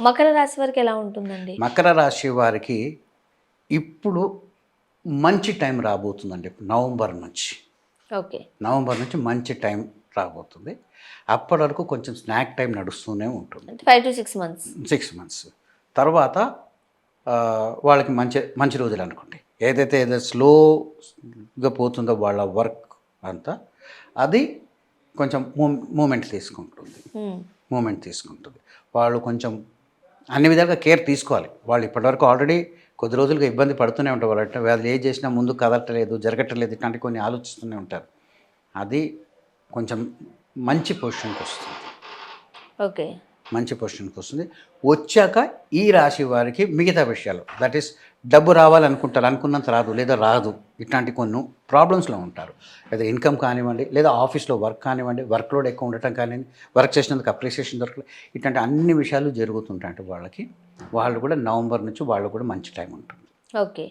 మకర రాశి వారికి ఎలా ఉంటుందండి? మకర రాశి వారికి ఇప్పుడు మంచి టైం రాబోతుందండి నవంబర్ నుంచి. ఓకే. నవంబర్ నుంచి మంచి టైం రాబోతుంది. అప్పటి వరకు కొంచెం స్నాక్ టైం నడుస్తూనే ఉంటుంది. Five to six months. Six months. తర్వాత వాళ్ళకి మంచి మంచి రోజులు అనుకోండి. ఏదైతే ఏదైతే స్లోగా పోతుందో వాళ్ళ వర్క్ అంతా అది కొంచెం మూ మూమెంట్ తీసుకుంటుంది. మూమెంట్ తీసుకుంటుంది. వాళ్ళు కొంచెం అన్ని విధాలుగా కేర్ తీసుకోవాలి. వాళ్ళు ఇప్పటివరకు ఆల్రెడీ కొద్ది రోజులుగా ఇబ్బంది పడుతూనే ఉంటారు. వాళ్ళు అంటే వాళ్ళు ఏం చేసినా ముందు కదలట్లేదు జరగట్లేదు ఇట్లాంటి కొన్ని ఆలోచిస్తూనే ఉంటారు. అది కొంచెం మంచి పొజిషన్కి వస్తుంది. ఓకే. మంచి పొజిషన్కి వస్తుంది. వచ్చాక ఈ రాశి వారికి మిగతా విషయాలు దట్ ఈస్ డబ్బు రావాలనుకుంటారు అనుకున్నంత రాదు లేదా రాదు ఇట్లాంటి కొన్ని ప్రాబ్లమ్స్లో ఉంటారు. లేదా ఇన్కమ్ కానివ్వండి లేదా ఆఫీస్లో వర్క్ కానివ్వండి వర్క్ లోడ్ ఎక్కువ ఉండటం కానివ్వండి వర్క్ చేసినందుకు అప్రిసియేషన్ దొరకలేదు ఇట్లాంటి అన్ని విషయాలు జరుగుతుంటాయి వాళ్ళకి. వాళ్ళు కూడా నవంబర్ నుంచి వాళ్ళు కూడా మంచి టైం ఉంటుంది. ఓకే